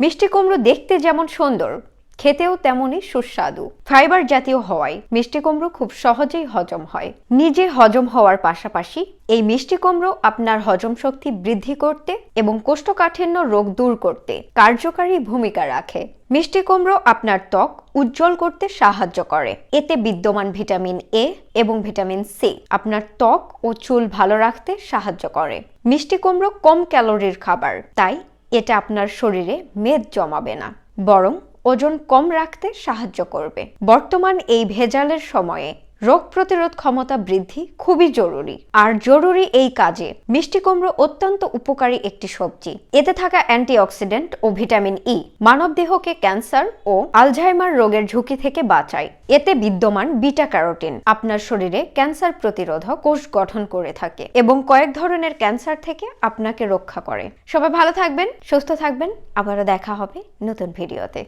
মিষ্টি কুমড়ো দেখতে যেমন সুন্দর, খেতেও তেমনই সুস্বাদু। ফাইবার জাতীয় হওয়ায় মিষ্টি কুমড়ো খুব সহজেই হজম হয়। নিজে হজম হওয়ার পাশাপাশি এই মিষ্টি কুমড়ো আপনার হজম শক্তি বৃদ্ধি করতে এবং কোষ্ঠকাঠিন্য রোগ দূর করতে কার্যকারী ভূমিকা রাখে। মিষ্টি কুমড়ো আপনার ত্বক উজ্জ্বল করতে সাহায্য করে। এতে বিদ্যমান ভিটামিন এ এবং ভিটামিন সি আপনার ত্বক ও চুল ভালো রাখতে সাহায্য করে। মিষ্টি কুমড়ো কম ক্যালোরির খাবার, তাই এটা আপনার শরীরে মেদ জমাবে না, বরং ওজন কম রাখতে সাহায্য করবে। বর্তমান এই ভেজালের সময়ে রোগ প্রতিরোধ ক্ষমতা বৃদ্ধি খুবই জরুরি। আর জরুরি এই কাজে মিষ্টি কুমড়ো অত্যন্ত উপকারী একটি সবজি। এতে থাকা অ্যান্টিঅক্সিডেন্ট ও ভিটামিন ই মানবদেহকে ক্যান্সার ও আলঝাইমার রোগের ঝুঁকি থেকে বাঁচায়। এতে বিদ্যমান বিটা ক্যারোটিন আপনার শরীরে ক্যান্সার প্রতিরোধক কোষ গঠন করে থাকে এবং কয়েক ধরনের ক্যান্সার থেকে আপনাকে রক্ষা করে। সবাই ভালো থাকবেন, সুস্থ থাকবেন। আবারও দেখা হবে নতুন ভিডিওতে।